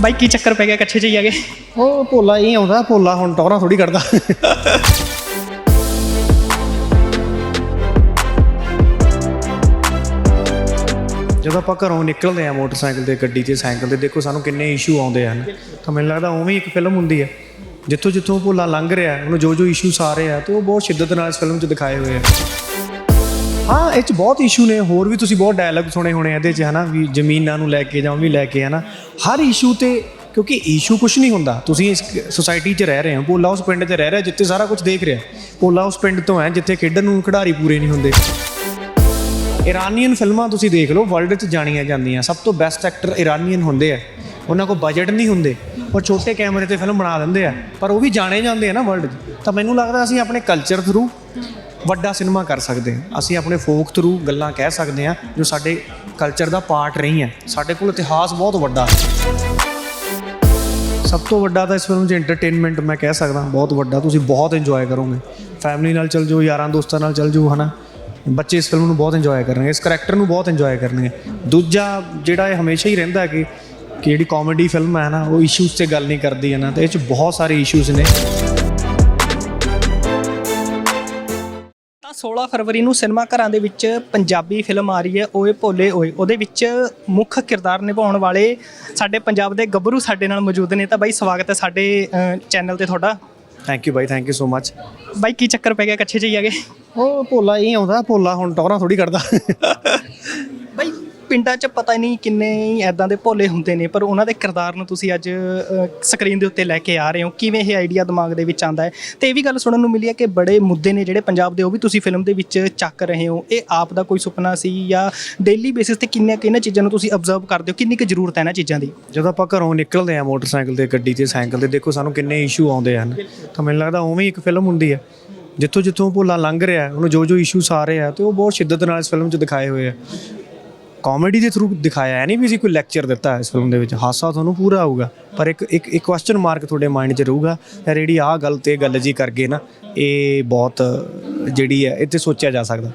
ਬਾਈ, ਕੀ ਚੱਕਰ ਪੈ ਗਿਆ ਕੱਛੇ ਚ ਹੀ ਆ ਗਏ? ਉਹ ਭੋਲਾ ਹੀ ਆਉਂਦਾ, ਭੋਲਾ ਹੁਣ ਟੌਰਾਂ ਥੋੜੀ ਕੱਢਦਾ। ਜਦੋਂ ਆਪਾਂ ਘਰੋਂ ਨਿਕਲਦੇ ਆ ਮੋਟਰਸਾਈਕਲ ਤੇ, ਗੱਡੀ ਤੇ, ਸਾਈਕਲ ਤੇ, ਦੇਖੋ ਸਾਨੂੰ ਕਿੰਨੇ ਇਸ਼ੂ ਆਉਂਦੇ ਹਨ। ਤਾਂ ਮੈਨੂੰ ਲੱਗਦਾ ਉਵੇਂ ਇੱਕ ਫਿਲਮ ਹੁੰਦੀ ਹੈ। ਜਿੱਥੋਂ ਜਿੱਥੋਂ ਭੋਲਾ ਲੰਘ ਰਿਹਾ, ਉਹਨੂੰ ਜੋ ਜੋ ਇਸ਼ੂਸ ਆ ਰਹੇ ਆ, ਤੇ ਉਹ ਬਹੁਤ ਸ਼ਿੱਦਤ ਨਾਲ ਇਸ ਫਿਲਮ 'ਚ ਦਿਖਾਏ ਹੋਏ ਆ। ਹਾਂ, ਇਹ 'ਚ ਬਹੁਤ ਇਸ਼ੂ ਨੇ, ਹੋਰ ਵੀ ਤੁਸੀਂ ਬਹੁਤ ਡਾਇਲੌਗ ਸੁਣੇ ਹੋਣੇ ਆ ਇਹਦੇ 'ਚ, ਹਨਾ, ਵੀ ਜ਼ਮੀਨਾਂ ਨੂੰ ਲੈ ਕੇ ਜਾਂ ਉਹ ਵੀ ਲੈ ਕੇ, ਹਨਾ। ਹਰ ਇਸ਼ੂ ਤੇ, ਕਿਉਂਕਿ ਇਸ਼ੂ ਕੁਝ ਨਹੀਂ ਹੁੰਦਾ, ਤੁਸੀਂ ਇਸ ਸੋਸਾਇਟੀ 'ਚ ਰਹਿ ਰਹੇ ਹੋ, ਭੋਲਾ ਉਸ ਪਿੰਡ 'ਚ ਰਹਿ ਰਿਹਾ, ਜਿੱਥੇ ਸਾਰਾ ਕੁਝ ਦੇਖ ਰਿਹਾ। ਭੋਲਾ ਉਸ ਪਿੰਡ ਤੋਂ ਹੈ, ਜਿੱਥੇ ਖੇਡਣ ਨੂੰ ਖਿਡਾਰੀ ਪੂਰੇ ਨਹੀਂ ਹੁੰਦੇ। ਇਰਾਨੀਅਨ ਫਿਲਮਾਂ ਤੁਸੀਂ ਦੇਖ ਲਓ ਵਰਲਡ 'ਚ ਜਾਣੀਆਂ ਜਾਂਦੀਆਂ, ਸਭ ਤੋਂ ਬੈਸਟ ਐਕਟਰ ਇਰਾਨੀਅਨ ਹੁੰਦੇ ਆ। ਉਹਨਾਂ ਕੋਲ ਬਜਟ ਨਹੀਂ ਹੁੰਦੇ, ਉਹ ਛੋਟੇ ਕੈਮਰੇ ਤੇ ਫਿਲਮ ਬਣਾ ਦਿੰਦੇ ਆ, ਪਰ ਉਹ ਵੀ ਜਾਣੇ ਜਾਂਦੇ ਆ ਨਾ ਵਰਲਡ 'ਚ। ਤਾਂ ਮੈਨੂੰ ਲੱਗਦਾ ਅਸੀਂ ਆਪਣੇ ਕਲਚਰ ਥਰੂ ਵੱਡਾ ਸਿਨੇਮਾ ਕਰ ਸਕਦੇ ਹਾਂ। ਅਸੀਂ ਆਪਣੇ ਫੋਕ ਥਰੂ ਗੱਲਾਂ ਕਹਿ ਸਕਦੇ ਹਾਂ, ਜੋ ਸਾਡੇ ਕਲਚਰ ਦਾ ਪਾਰਟ ਰਹੀ ਹੈ। ਸਾਡੇ ਕੋਲ ਇਤਿਹਾਸ ਬਹੁਤ ਵੱਡਾ ਸਭ ਤੋਂ ਵੱਡਾ ਤਾਂ ਇਸ ਫਿਲਮ 'ਚ ਐਂਟਰਟੇਨਮੈਂਟ ਮੈਂ ਕਹਿ ਸਕਦਾ, ਬਹੁਤ ਵੱਡਾ। ਤੁਸੀਂ ਬਹੁਤ ਇੰਜੋਏ ਕਰੋਗੇ। ਫੈਮਿਲੀ ਨਾਲ ਚੱਲ ਜਾਓ, ਯਾਰਾਂ ਦੋਸਤਾਂ ਨਾਲ ਚੱਲ ਜਾਓ, ਹਨਾ। ਬੱਚੇ ਇਸ ਫਿਲਮ ਨੂੰ ਬਹੁਤ ਇੰਜੋਏ ਕਰਨਗੇ, ਇਸ ਕਰੈਕਟਰ ਨੂੰ ਬਹੁਤ ਇੰਜੋਏ ਕਰਨਗੇ। ਦੂਜਾ ਜਿਹੜਾ ਇਹ ਹਮੇਸ਼ਾ ਹੀ ਰਹਿੰਦਾ ਕਿ ਕਿ ਜਿਹੜੀ ਕਾਮੇਡੀ ਫਿਲਮ ਹੈ ਨਾ, ਉਹ ਇਸ਼ੂਜ਼ ਤੇ ਗੱਲ ਨਹੀਂ ਕਰਦੀ ਹੈ ਨਾ। ਤੇ ਇਹ 'ਚ ਬਹੁਤ ਸਾਰੇ ਇਸ਼ੂਜ਼ ਨੇ। 16 ਫਰਵਰੀ ਨੂੰ ਸਿਨੇਮਾ ਘਰਾਂ ਦੇ ਵਿੱਚ ਪੰਜਾਬੀ ਫਿਲਮ ਆ ਰਹੀ ਹੈ ਓਏ ਭੋਲੇ ਓਏ ਉਹਦੇ ਵਿੱਚ ਮੁੱਖ ਕਿਰਦਾਰ ਨਿਭਾਉਣ ਵਾਲੇ ਸਾਡੇ ਪੰਜਾਬ ਦੇ ਗੱਭਰੂ ਸਾਡੇ ਨਾਲ ਮੌਜੂਦ ਨੇ। ਤਾਂ ਬਾਈ ਸਵਾਗਤ ਹੈ ਸਾਡੇ ਚੈਨਲ ਤੇ ਤੁਹਾਡਾ। ਥੈਂਕ ਯੂ ਬਾਈ ਥੈਂਕ ਯੂ ਸੋ ਮਚ ਬਾਈ ਕੀ ਚੱਕਰ ਪੈ ਗਿਆ? ਕੱਛੇ ਚ ਹੀ ਆ ਗਏ ਉਹ ਭੋਲਾ ਹੀ ਆਉਂਦਾ ਭੋਲਾ ਹੁਣ ਟੌਰਾਂ ਥੋੜੀ ਕੱਢਦਾ। ਪਿੰਡਾਂ 'ਚ ਪਤਾ ਨਹੀਂ ਕਿੰਨੇ ਹੀ ਐਦਾਂ ਦੇ ਭੋਲੇ ਹੁੰਦੇ ਨੇ, ਪਰ ਉਹਨਾਂ ਦੇ ਕਿਰਦਾਰ ਨੂੰ ਤੁਸੀਂ ਅੱਜ ਸਕਰੀਨ ਦੇ ਉੱਤੇ ਲੈ ਕੇ ਆ ਰਹੇ ਹੋ। ਕਿਵੇਂ ਇਹ ਆਈਡੀਆ ਦਿਮਾਗ ਦੇ ਵਿੱਚ ਆਂਦਾ ਹੈ? ਤੇ ਇਹ ਵੀ ਗੱਲ ਸੁਣਨ ਨੂੰ ਮਿਲੀ ਹੈ ਕਿ ਬੜੇ ਮੁੱਦੇ ਨੇ ਜਿਹੜੇ ਪੰਜਾਬ ਦੇ, ਉਹ ਵੀ ਤੁਸੀਂ ਫਿਲਮ ਦੇ ਵਿੱਚ ਚੱਕ ਰਹੇ ਹੋ। ਇਹ ਆਪ ਦਾ ਕੋਈ ਸੁਪਨਾ ਸੀ ਜਾਂ ਡੇਲੀ ਬੇਸਿਸ ਤੇ ਕਿੰਨੀਆਂ ਕਿੰਨੇ ਚੀਜ਼ਾਂ ਨੂੰ ਤੁਸੀਂ ਅਬਜ਼ਰਵ ਕਰਦੇ ਹੋ? ਕਿੰਨੀ ਕੁ ਜ਼ਰੂਰਤ ਹੈ ਇਹਨਾਂ ਚੀਜ਼ਾਂ ਦੀ? ਜਦੋਂ ਆਪਾਂ ਘਰੋਂ ਨਿਕਲਦੇ ਆ ਮੋਟਰਸਾਈਕਲ ਤੇ ਗੱਡੀ ਤੇ ਸਾਈਕਲ ਤੇ ਦੇਖੋ ਸਾਨੂੰ ਕਿੰਨੇ ਇਸ਼ੂ ਆਉਂਦੇ ਹਨ। ਤਾਂ ਮੈਨੂੰ ਲੱਗਦਾ ਉਵੇਂ ਇੱਕ ਫਿਲਮ ਹੁੰਦੀ ਹੈ। ਜਿੱਥੋਂ ਜਿੱਥੋਂ ਭੋਲਾ ਲੰਘ ਰਿਹਾ ਉਹਨੂੰ ਜੋ ਜੋ ਇਸ਼ੂਸ ਆ ਰਹੇ ਆ, ਤੇ ਉਹ ਬਹੁਤ ਸ਼ਿੱਦਤ ਨਾਲ ਇਸ ਫਿਲਮ 'ਚ ਦਿਖਾਏ ਹੋਏ ਆ। ਕਾਮੇਡੀ ਦੇ ਥਰੂ ਦਿਖਾਇਆ ਹੈ ਨਹੀਂ ਵੀ ਅਸੀਂ ਕੋਈ ਲੈਕਚਰ ਦਿੱਤਾ ਹੈ ਇਸ ਫਿਲਮ ਦੇ ਵਿੱਚ ਹਾਸਾ ਤੁਹਾਨੂੰ ਪੂਰਾ ਆਊਗਾ। ਪਰ ਇੱਕ ਇੱਕ ਇੱਕ ਕੁਐਸਚਨ ਮਾਰਕ ਤੁਹਾਡੇ ਮਾਈਂਡ 'ਚ ਰਹੂਗਾ ਯਾਰ ਜਿਹੜੀ ਆਹ ਗੱਲ ਤੇ ਗੱਲ ਜੀ ਕਰ ਗਏ ਨਾ ਇਹ ਬਹੁਤ ਜਿਹੜੀ ਹੈ ਇੱਥੇ ਸੋਚਿਆ ਜਾ ਸਕਦਾ।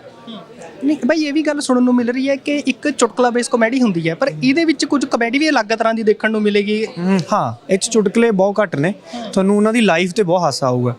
ਨਹੀਂ ਬਾਈ ਇਹ ਵੀ ਗੱਲ ਸੁਣਨ ਨੂੰ ਮਿਲ ਰਹੀ ਹੈ ਕਿ ਇੱਕ ਚੁਟਕਲਾ ਬੇਸ ਕਾਮੇਡੀ ਹੁੰਦੀ ਹੈ ਪਰ ਇਹਦੇ ਵਿੱਚ ਕੁਝ ਕਾਮੇਡੀ ਵੀ ਅਲੱਗ ਤਰ੍ਹਾਂ ਦੀ ਦੇਖਣ ਨੂੰ ਮਿਲੇਗੀ। ਹਾਂ ਇਹ 'ਚ ਚੁਟਕਲੇ ਬਹੁਤ ਘੱਟ ਨੇ ਤੁਹਾਨੂੰ ਉਹਨਾਂ ਦੀ ਲਾਈਫ ਤੇ ਬਹੁਤ ਹਾਸਾ ਆਊਗਾ।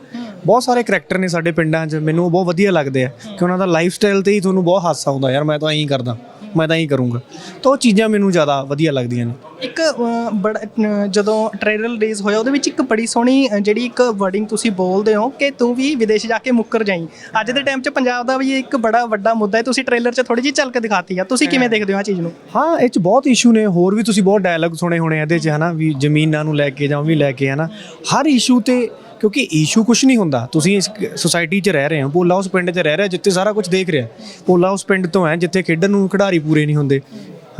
ਬਹੁਤ ਸਾਰੇ ਕਰੈਕਟਰ ਨੇ ਸਾਡੇ ਪਿੰਡਾਂ 'ਚ ਮੈਨੂੰ ਉਹ ਬਹੁਤ ਵਧੀਆ ਲੱਗਦੇ ਆ ਕਿ ਉਹਨਾਂ ਦਾ ਲਾਈਫ ਸਟਾਈਲ ਤੇ ਹੀ ਤੁਹਾਨੂੰ ਬਹੁਤ ਹਾਸਾ ਆਉਂਦਾ ਯਾਰ ਮੈਂ ਤਾਂ ਐਂ ਕਰਦਾ। ਮੈਂ ਤਾਂ ਐਂ ਕਰੂੰਗਾ। ਤਾਂ ਉਹ ਚੀਜ਼ਾਂ ਮੈਨੂੰ ਜ਼ਿਆਦਾ ਵਧੀਆ ਲੱਗਦੀਆਂ ਨੇ। ਇੱਕ ਅ, ਬੜਾ ਅ, ਜਦੋਂ ਟ੍ਰੇਲਰ ਰਿਲੀਜ਼ ਹੋਇਆ ਉਹਦੇ ਵਿੱਚ ਇੱਕ ਬੜੀ ਸੋਹਣੀ ਅ, ਜਿਹੜੀ ਇੱਕ ਵਰਡਿੰਗ ਤੁਸੀਂ ਬੋਲਦੇ ਹੋ ਕਿ ਤੂੰ ਵੀ ਵਿਦੇਸ਼ ਜਾ ਕੇ ਮੁੱਕਰ ਜਾਈਂ। ਅੱਜ ਦੇ ਟਾਈਮ 'ਚ ਪੰਜਾਬ ਦਾ ਵੀ ਇਹ ਇੱਕ ਬੜਾ ਵੱਡਾ ਮੁੱਦਾ ਹੈ। ਤੁਸੀਂ ਟ੍ਰੇਲਰ 'ਚ ਥੋੜੀ ਜਿਹੀ ਝਲਕ ਦਿਖਾਤੀ ਆ। ਤੁਸੀਂ ਕਿਵੇਂ ਦੇਖਦੇ ਹੋ ਆ ਚੀਜ਼ ਨੂੰ? ਹਾਂ ਇਹ 'ਚ ਬਹੁਤ ਇਸ਼ੂ ਨੇ। ਹੋਰ ਵੀ ਤੁਸੀਂ ਬਹੁਤ ਡਾਇਲੌਗ ਸੁਣੇ ਹੋਣੇ ਆ ਇਹਦੇ 'ਚ ਹਨਾ? ਵੀ ਜ਼ਮੀਨਾਂ ਨੂੰ ਲੈ ਕੇ ਜਾਂ ਉਹ ਵੀ ਲੈ ਕੇ ਹਨਾ? ਹਰ ਇਸ਼ੂ ਤੇ ਕਿਉਂਕਿ ਇਸ਼ੂ ਕੁਝ ਨਹੀਂ ਹੁੰਦਾ। ਤੁਸੀਂ ਇਸ ਸੋਸਾਇਟੀ 'ਚ ਰਹਿ ਰਹੇ ਹੋ ਭੋਲਾ ਉਸ ਪਿੰਡ 'ਚ ਰਹਿ ਰਿਹਾ ਜਿੱਥੇ ਸਾਰਾ ਕੁਝ ਦੇਖ ਰਿਹਾ। ਭੋਲਾ ਉਸ ਪਿੰਡ ਤੋਂ ਹੈ ਜਿੱਥੇ ਖੇਡਣ ਨੂੰ ਖਿਡਾਰੀ ਪੂਰੇ ਨਹੀਂ ਹੁੰਦੇ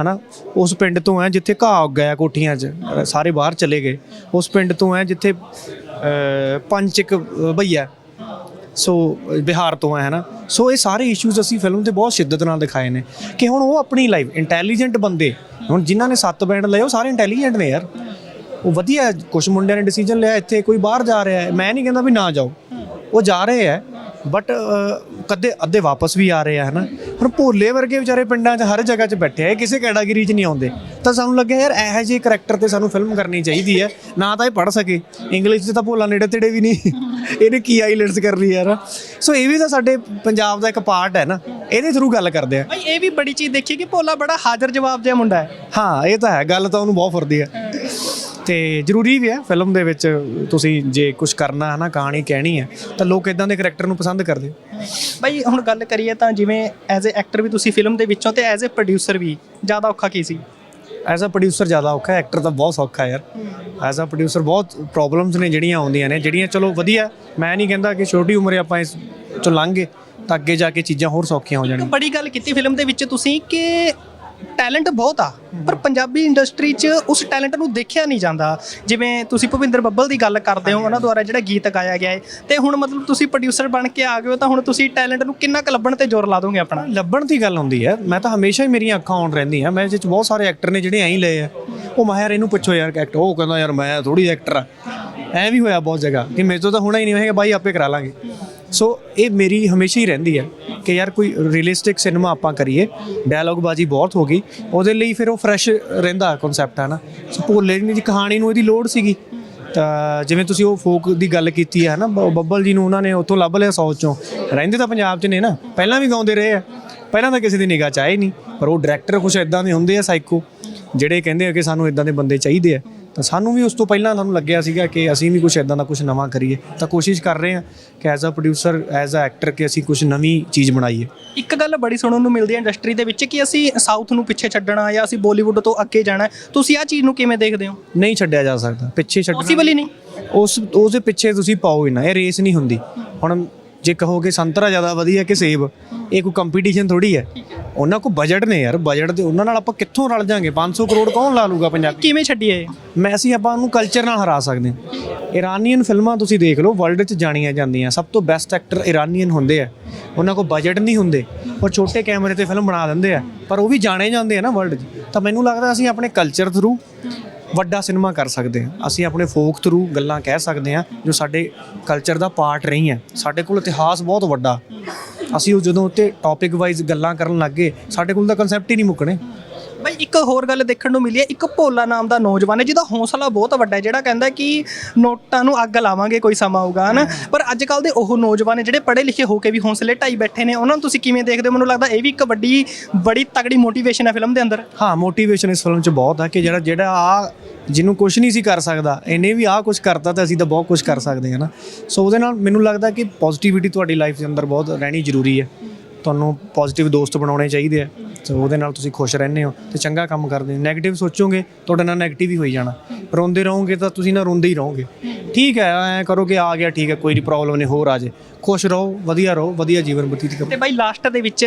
ਹਨਾ? ਉਸ ਪਿੰਡ ਤੋਂ ਹੈ ਜਿੱਥੇ ਘਾਹ ਉੱਗ ਗਿਆ ਕੋਠੀਆਂ 'ਚ ਸਾਰੇ ਬਾਹਰ ਚਲੇ ਗਏ। ਉਸ ਪਿੰਡ ਤੋਂ ਹੈ ਜਿੱਥੇ ਅ, ਪੰਜ ਇੱਕ ਅ, ਭਈਆ ਸੋ ਅ, ਬਿਹਾਰ ਤੋਂ ਹੈ ਹਨਾ? ਸੋ ਇਹ ਸਾਰੇ ਇਸ਼ੂਜ਼ ਅਸੀਂ ਫਿਲਮ ਤੇ ਬਹੁਤ ਸ਼ਿੱਦਤ ਨਾਲ ਦਿਖਾਏ ਨੇ ਕਿ ਹੁਣ ਉਹ ਆਪਣੀ ਲਾਈਫ ਇੰਟੈਲੀਜੈਂਟ ਬੰਦੇ ਹੁਣ ਜਿਨ੍ਹਾਂ ਨੇ ਸੱਤ ਬੈਂਡ ਲਏ ਉਹ ਸਾਰੇ ਇੰਟੈਲੀਜੈਂਟ ਨੇ ਯਾਰ। ਉਹ ਵਧੀਆ ਕੁਝ ਮੁੰਡਿਆਂ ਨੇ ਡਿਸੀਜਨ ਲਿਆ ਇੱਥੇ ਕੋਈ ਬਾਹਰ ਜਾ ਰਿਹਾ ਹੈ। ਮੈਂ ਨਹੀਂ ਕਹਿੰਦਾ ਵੀ ਨਾ ਜਾਓ। ਉਹ ਜਾ ਰਹੇ ਹੈ ਬਟ ਕਦੇ ਅੱਧੇ ਵਾਪਸ ਵੀ ਆ ਰਹੇ ਆ ਹਨਾ। ਹੁਣ ਭੋਲੇ ਵਰਗੇ ਵਿਚਾਰੇ ਪਿੰਡਾਂ 'ਚ ਹਰ ਜਗ੍ਹਾ 'ਚ ਬੈਠੇ ਆ ਕਿਸੇ ਕੈਟਾਗਰੀ 'ਚ ਨਹੀਂ ਆਉਂਦੇ। ਤਾਂ ਸਾਨੂੰ ਲੱਗਿਆ ਯਾਰ ਇਹੋ ਜਿਹੇ ਕਰੈਕਟਰ ਤੇ ਸਾਨੂੰ ਫਿਲਮ ਕਰਨੀ ਚਾਹੀਦੀ ਹੈ। ਨਾ ਤਾਂ ਇਹ ਪੜ ਸਕੇ। ਇੰਗਲਿਸ਼ 'ਚ ਤਾਂ ਭੋਲਾ ਨੇੜੇ ਤੇੜੇ ਵੀ ਨਹੀਂ। ਇਹਨੇ ਕੀ ਆਈਲੈਂਡਸ ਕਰ ਲਈ ਯਾਰ। ਸੋ ਇਹ ਵੀ ਤਾਂ ਸਾਡੇ ਪੰਜਾਬ ਦਾ ਇੱਕ ਪਾਰਟ ਹੈ ਨਾ। ਇਹਦੇ ਥਰੂ ਗੱਲ ਕਰਦੇ ਆ। ਭਾਈ ਇਹ ਵੀ ਬੜੀ ਚੀਜ਼ ਦੇਖੀ ਕਿ ਭੋਲਾ ਬੜਾ ਹਾਜ਼ਰ ਜਵਾਬ ਜਿਹਾ ਮੁੰਡਾ ਹੈ। ਹਾਂ ਇਹ ਤਾਂ ਹੈ। ਗੱਲ ਤਾਂ ਉਹਨੂੰ ਬਹੁਤ ਫੁਰਦੀ ਹੈ। ਤੇ ਜ਼ਰੂਰੀ ਵੀ ਹੈ ਫਿਲਮ ਦੇ ਵਿੱਚ ਤੁਸੀਂ ਜੇ ਕੁਝ ਕਰਨਾ ਹੈ ਨਾ ਕਹਾਣੀ ਕਹਿਣੀ ਹੈ ਤਾਂ ਲੋਕ ਇਦਾਂ ਦੇ ਕਰੈਕਟਰ ਨੂੰ ਪਸੰਦ ਕਰਦੇ ਭਾਈ ਹੁਣ ਗੱਲ ਕਰੀਏ ਤਾਂ ਜਿਵੇਂ ਐਜ਼ ਅ ਐਕਟਰ ਵੀ ਤੁਸੀਂ ਫਿਲਮ ਦੇ ਵਿੱਚੋਂ ਤੇ ਐਜ਼ ਅ ਪ੍ਰੋਡਿਊਸਰ ਵੀ ਜ਼ਿਆਦਾ ਔਖਾ ਕੀ ਸੀ? ਐਜ਼ ਅ ਪ੍ਰੋਡਿਊਸਰ ਜ਼ਿਆਦਾ ਔਖਾ ਹੈ ਐਕਟਰ ਤਾਂ ਬਹੁਤ ਸੌਖਾ ਯਾਰ। ਐਜ਼ ਅ ਪ੍ਰੋਡਿਊਸਰ ਬਹੁਤ ਪ੍ਰੋਬਲਮਸ ਨੇ ਜਿਹੜੀਆਂ ਆਉਂਦੀਆਂ ਨੇ ਜਿਹੜੀਆਂ ਚਲੋ ਵਧੀਆ ਮੈਂ ਨਹੀਂ ਕਹਿੰਦਾ ਕਿ ਛੋਟੀ ਉਮਰੇ ਆਪਾਂ ਇਸ ਚੋਂ ਲੰਘੇ ਤਾਂ ਅੱਗੇ ਜਾ ਕੇ ਚੀਜ਼ਾਂ ਹੋਰ ਸੌਖੀਆਂ ਹੋ ਜਾਣਗੀਆਂ। ਬੜੀ ਗੱਲ ਕੀਤੀ ਫਿਲਮ ਦੇ ਵਿੱਚ ਤੁਸੀਂ ਕਿ ਟੈਲੈਂਟ ਬਹੁਤ ਆ ਪਰ ਪੰਜਾਬੀ ਇੰਡਸਟਰੀ 'ਚ ਉਸ ਟੈਲੈਂਟ ਨੂੰ ਦੇਖਿਆ ਨਹੀਂ ਜਾਂਦਾ। ਜਿਵੇਂ ਤੁਸੀਂ ਭੁਪਿੰਦਰ ਬੱਬਲ ਦੀ ਗੱਲ ਕਰਦੇ ਹੋ ਉਹਨਾਂ ਦੁਆਰਾ ਜਿਹੜਾ ਗੀਤ ਗਾਇਆ ਗਿਆ ਹੈ ਤੇ ਹੁਣ ਮਤਲਬ ਤੁਸੀਂ ਪ੍ਰੋਡਿਊਸਰ ਬਣ ਕੇ ਆ ਗਏ ਹੋ ਤਾਂ ਹੁਣ ਤੁਸੀਂ ਟੈਲੈਂਟ ਨੂੰ ਕਿੰਨਾ ਕੁ ਲੱਭਣ ਤੇ ਜ਼ੋਰ ਲਾ ਦੋਗੇ ਆਪਣਾ? ਲੱਭਣ ਦੀ ਗੱਲ ਹੁੰਦੀ ਹੈ। ਮੈਂ ਤਾਂ ਹਮੇਸ਼ਾ ਹੀ ਮੇਰੀਆਂ ਅੱਖਾਂ ਆਉਣ ਰਹਿੰਦੀਆਂ ਮੈਂ ਵਿੱਚ ਬਹੁਤ ਸਾਰੇ ਐਕਟਰ ਨੇ ਜਿਹੜੇ ਐਂ ਹੀ ਲਏ ਆ। ਉਹ ਮੈਂ ਯਾਰ ਇਹਨੂੰ ਪੁੱਛੋ ਯਾਰ ਐਕਟਰ ਉਹ ਕਹਿੰਦਾ ਯਾਰ ਮੈਂ ਥੋੜੀ ਐਕਟਰ ਆ। ਐ ਵੀ ਹੋਇਆ ਬਹੁਤ ਜਗ੍ਹਾ ਕਿ ਮੇਰੇ ਤੋਂ ਤਾਂ ਹੋਣਾ ਹੀ ਨਹੀਂ ਹੋਏਗਾ ਬਾਈ ਆਪੇ ਕਰਾ ਲਾਂਗੇ। ਸੋ ਇਹ ਮੇਰੀ ਹਮੇਸ਼ਾ ਹੀ ਰਹਿੰਦੀ ਹੈ ਕਿ ਯਾਰ ਕੋਈ ਰੀਅਲਿਸਟਿਕ ਸਿਨੇਮਾ ਆਪਾਂ ਕਰੀਏ। ਡਾਇਲੌਗ ਬਾਜੀ ਬਹੁਤ ਹੋ ਗਈ। ਉਹਦੇ ਲਈ ਫਿਰ ਉਹ ਫਰੈਸ਼ ਰਹਿੰਦਾ ਕਨਸੈਪਟ ਹੈ ਨਾ। ਸੋ ਭੋਲੇ ਦੀ ਕਹਾਣੀ ਨੂੰ ਇਹਦੀ ਲੋੜ ਸੀਗੀ। ਤਾਂ ਜਿਵੇਂ ਤੁਸੀਂ ਉਹ ਫੋਕ ਦੀ ਗੱਲ ਕੀਤੀ ਹੈ ਨਾ, ਬ- ਬੱਬਲ ਜੀ ਨੂੰ ਉਹਨਾਂ ਨੇ ਉੱਥੋਂ ਲੱਭ ਲਿਆ ਸੌ ਚੋਂ। ਰਹਿੰਦੇ ਤਾਂ ਪੰਜਾਬ 'ਚ ਨੇ ਨਾ। ਪਹਿਲਾਂ ਵੀ ਗਾਉਂਦੇ ਰਹੇ ਆ। ਪਹਿਲਾਂ ਤਾਂ ਕਿਸੇ ਦੀ ਨਿਗਾਹ 'ਚ ਆਏ ਨਹੀਂ। ਪਰ ਉਹ ਡਾਇਰੈਕਟਰ ਕੁਝ ਇਦਾਂ ਦੇ ਹੁੰਦੇ ਆ ਸਾਈਕੋ ਜਿਹੜੇ ਕਹਿੰਦੇ ਆ ਕਿ ਸਾਨੂੰ ਇਦਾਂ ਦੇ ਬੰਦੇ ਚਾਹੀਦੇ ਆ। ਤਾਂ ਸਾਨੂੰ ਵੀ ਉਸ ਤੋਂ ਪਹਿਲਾਂ ਸਾਨੂੰ ਲੱਗਿਆ ਸੀਗਾ ਕਿ ਅਸੀਂ ਵੀ ਕੁਝ ਇਦਾਂ ਦਾ ਕੁਝ ਨਵਾਂ ਕਰੀਏ। ਤਾਂ ਕੋਸ਼ਿਸ਼ ਕਰ ਰਹੇ ਹਾਂ ਕਿ as a producer as a actor ਕਿ ਅਸੀਂ ਕੁਝ ਨਵੀਂ ਚੀਜ਼ ਬਣਾਈਏ। ਇੱਕ ਗੱਲ ਬੜੀ ਸੁਣਨ ਨੂੰ ਮਿਲਦੀ ਹੈ ਇੰਡਸਟਰੀ ਦੇ ਵਿੱਚ ਕਿ ਅਸੀਂ ਸਾਊਥ ਨੂੰ ਪਿੱਛੇ ਛੱਡਣਾ ਜਾਂ ਅਸੀਂ ਬਾਲੀਵੁੱਡ ਤੋਂ ਅੱਗੇ ਜਾਣਾ। ਤੁਸੀਂ ਆਹ ਚੀਜ਼ ਨੂੰ ਕਿਵੇਂ ਦੇਖਦੇ ਹੋ? ਨਹੀਂ ਛੱਡਿਆ ਜਾ ਸਕਦਾ। ਪਿੱਛੇ ਛੱਡਣਾ ਪੋਸੀਬਲ ਹੀ ਨਹੀਂ। ਉਸ ਉਸ ਦੇ ਪਿੱਛੇ ਤੁਸੀਂ ਪਾਓ ਹੀ ਨਾ। ਇਹ ਰੇਸ ਨਹੀਂ ਹੁੰਦੀ। ਹੁਣ ਜੇ ਕਹੋਗੇ ਸੰਤਰਾ ਜ਼ਿਆਦਾ ਵਧੀਆ ਕਿ ਸੇਬ ਇਹ ਕੋਈ ਕੰਪੀਟੀਸ਼ਨ ਥੋੜੀ ਹੈ। ਉਹਨਾਂ ਕੋ ਬਜਟ ਨੇ ਯਾਰ ਬਜਟ ਦੇ ਉਹਨਾਂ ਨਾਲ ਆਪਾਂ ਕਿੱਥੋਂ ਰਲ ਜਾਾਂਗੇ? 500 ਕਰੋੜ ਕੌਣ ਲਾ ਲੂਗਾ ਪੰਜਾਬੀ? ਕਿਵੇਂ ਛੱਡੀਏ ਮੈਂ ਅਸੀਂ ਆਪਾਂ ਉਹਨੂੰ ਕਲਚਰ ਨਾਲ ਹਰਾ ਸਕਦੇ ਹਾਂ। ਇਰਾਨੀਅਨ ਫਿਲਮਾਂ ਤੁਸੀਂ ਦੇਖ ਲਓ ਵਰਲਡ 'ਚ ਜਾਣੀਆਂ ਜਾਂਦੀਆਂ। ਸਭ ਤੋਂ ਬੈਸਟ ਐਕਟਰ ਇਰਾਨੀਅਨ ਹੁੰਦੇ ਆ। ਉਹਨਾਂ ਕੋਲ ਬਜਟ ਨਹੀਂ ਹੁੰਦੇ ਉਹ ਛੋਟੇ ਕੈਮਰੇ ਤੇ ਫਿਲਮ ਬਣਾ ਦਿੰਦੇ ਆ। ਪਰ ਉਹ ਵੀ ਜਾਣੇ ਜਾਂਦੇ ਆ ਨਾ ਵਰਲਡ 'ਚ। ਤਾਂ ਮੈਨੂੰ ਲੱਗਦਾ ਅਸੀਂ ਆਪਣੇ ਕਲਚਰ ਥਰੂ ਵੱਡਾ ਸਿਨੇਮਾ ਕਰ ਸਕਦੇ ਹਾਂ। ਅਸੀਂ ਆਪਣੇ ਫੋਕ ਥਰੂ ਗੱਲਾਂ ਕਹਿ ਸਕਦੇ ਹਾਂ, ਜੋ ਸਾਡੇ ਕਲਚਰ ਦਾ ਪਾਰਟ ਰਹੀਆਂ। ਸਾਡੇ ਕੋਲ ਇਤਿਹਾਸ ਬਹੁਤ ਵੱਡਾ। ਅਸੀਂ ਉਹ ਜਦੋਂ ਉੱਤੇ ਟੌਪਿਕ ਵਾਈਜ਼ ਗੱਲਾਂ ਕਰਨ ਲੱਗੇ ਸਾਡੇ ਕੋਲ ਤਾਂ ਕਨਸੈਪਟ ਹੀ ਨਹੀਂ ਮੁੱਕਣੇ। ਇੱਕ ਹੋਰ ਗੱਲ ਦੇਖਣ ਨੂੰ ਮਿਲੀ ਹੈ ਇੱਕ ਭੋਲਾ ਨਾਮ ਦਾ ਨੌਜਵਾਨ ਹੈ ਜਿਹਦਾ ਹੌਸਲਾ ਬਹੁਤ ਵੱਡਾ ਹੈ ਜਿਹੜਾ ਕਹਿੰਦਾ ਕਿ ਨੋਟਾਂ ਨੂੰ ਅੱਗ ਲਾਵਾਂਗੇ ਕੋਈ ਸਮਾਂ ਆਊਗਾ ਹਨਾ? ਪਰ ਅੱਜ ਕੱਲ ਦੇ ਉਹ ਨੌਜਵਾਨ ਜਿਹੜੇ ਪੜ੍ਹੇ ਲਿਖੇ ਹੋ ਕੇ ਵੀ ਹੌਸਲੇ ਢਾਈ ਬੈਠੇ ਨੇ ਉਹਨਾਂ ਨੂੰ ਤੁਸੀਂ ਕਿਵੇਂ ਦੇਖਦੇ ਹੋ? ਮੈਨੂੰ ਲੱਗਦਾ ਇਹ ਵੀ ਇੱਕ ਵੱਡੀ ਬੜੀ ਤਗੜੀ ਮੋਟੀਵੇਸ਼ਨ ਹੈ ਫਿਲਮ ਦੇ ਅੰਦਰ। ਹਾਂ ਮੋਟੀਵੇਸ਼ਨ ਇਸ ਫਿਲਮ 'ਚ ਬਹੁਤ ਆ ਕਿ ਜਿਹੜਾ ਜਿਹੜਾ ਆ ਜਿਹਨੂੰ ਕੁਝ ਨਹੀਂ ਸੀ ਕਰ ਸਕਦਾ ਇਹਨੇ ਵੀ ਆ ਕੁਝ ਕਰਤਾ ਤਾਂ ਅਸੀਂ ਤਾਂ ਬਹੁਤ ਕੁਝ ਕਰ ਸਕਦੇ ਹਾਂ ਨਾ ਸੋ ਉਹਦੇ ਨਾਲ ਮੈਨੂੰ ਲੱਗਦਾ ਕਿ ਪੋਜ਼ਿਟਿਵਿਟੀ ਤੁਹਾਡੀ ਲਾਈਫ ਦੇ ਅੰਦਰ ਬਹੁਤ ਰਹਿਣੀ ਜ਼ਰੂਰੀ ਹੈ। ਤੁਹਾਨੂੰ ਪੋਜ਼ਿਟਿਵ ਦੋਸਤ ਬਣਾਉਣੇ ਚਾਹੀਦੇ ਆ। ਸੋ ਉਹਦੇ ਨਾਲ ਤੁਸੀਂ ਖੁਸ਼ ਰਹਿੰਦੇ ਹੋ ਤੇ ਚੰਗਾ ਕੰਮ ਕਰਦੇ ਹੋ। 네ਗੇਟਿਵ ਸੋਚੋਗੇ ਤੁਹਾਡੇ ਨਾਲ 네ਗੇਟਿਵ ਹੀ ਹੋਈ ਜਾਣਾ। ਰੋਂਦੇ ਰਹੋਗੇ ਤਾਂ ਤੁਸੀਂ ਨਾ ਰੋਂਦੇ ਹੀ ਰਹੋਗੇ। ਠੀਕ ਹੈ ਐ ਕਰੋ ਕਿ ਆ ਗਿਆ ਠੀਕ ਹੈ ਕੋਈ ਪ੍ਰੋਬਲਮ ਨਹੀਂ ਹੋਰ ਆ ਜੇ ਖੁਸ਼ ਰਹੋ ਵਧੀਆ ਰਹੋ ਵਧੀਆ ਜੀਵਨ ਬਤੀਤ ਕਰੋ। ਤੇ ਬਾਈ ਲਾਸਟ ਦੇ ਵਿੱਚ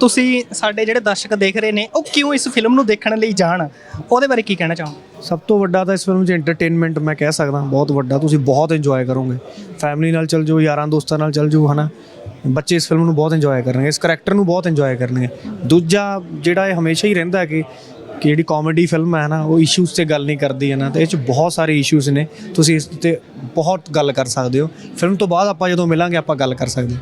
ਤੁਸੀਂ ਸਾਡੇ ਜਿਹੜੇ ਦਰਸ਼ਕ ਦੇਖ ਰਹੇ ਨੇ ਉਹ ਕਿਉਂ ਇਸ ਫਿਲਮ ਨੂੰ ਦੇਖਣ ਲਈ ਜਾਣ? ਉਹਦੇ ਬਾਰੇ ਕੀ ਕਹਿਣਾ ਚਾਹੋ ਸਭ ਤੋਂ ਵੱਡਾ ਤਾਂ ਇਸ ਫਿਲਮ 'ਚ ਐਂਟਰਟੇਨਮੈਂਟ ਮੈਂ ਕਹਿ ਸਕਦਾ ਬਹੁਤ ਵੱਡਾ। ਤੁਸੀਂ ਬਹੁਤ ਇੰਜੋਏ ਕਰੋਗੇ। ਫੈਮਿਲੀ ਨਾਲ ਚੱਲ ਜਾਓ ਯਾਰਾਂ ਦੋਸਤਾਂ ਨਾਲ ਚੱਲ ਜਾਓ ਹਨਾ? ਬੱਚੇ ਇਸ ਫਿਲਮ ਨੂੰ ਬਹੁਤ ਇੰਜੋਏ ਕਰਨਗੇ, ਇਸ ਕਰੈਕਟਰ ਨੂੰ ਬਹੁਤ ਇੰਜੋਏ ਕਰਨਗੇ। ਦੂਜਾ ਜਿਹੜਾ ਇਹ ਹਮੇਸ਼ਾ ਹੀ ਰਹਿੰਦਾ ਹੈ ਕਿ ਕਿ ਜਿਹੜੀ ਕਾਮੇਡੀ ਫਿਲਮ ਹੈ ਨਾ, ਉਹ ਇਸ਼ੂਜ਼ ਤੇ ਗੱਲ ਨਹੀਂ ਕਰਦੀ ਹੈ ਨਾ, ਤੇ ਇਹ 'ਚ ਬਹੁਤ ਸਾਰੇ ਇਸ਼ੂਜ਼ ਨੇ। ਤੁਸੀਂ ਇਸ ਤੇ ਬਹੁਤ ਗੱਲ ਕਰ ਸਕਦੇ ਹੋ। ਫਿਲਮ ਤੋਂ ਬਾਅਦ ਆਪਾਂ ਜਦੋਂ ਮਿਲਾਂਗੇ, ਆਪਾਂ ਗੱਲ ਕਰ ਸਕਦੇ ਹਾਂ।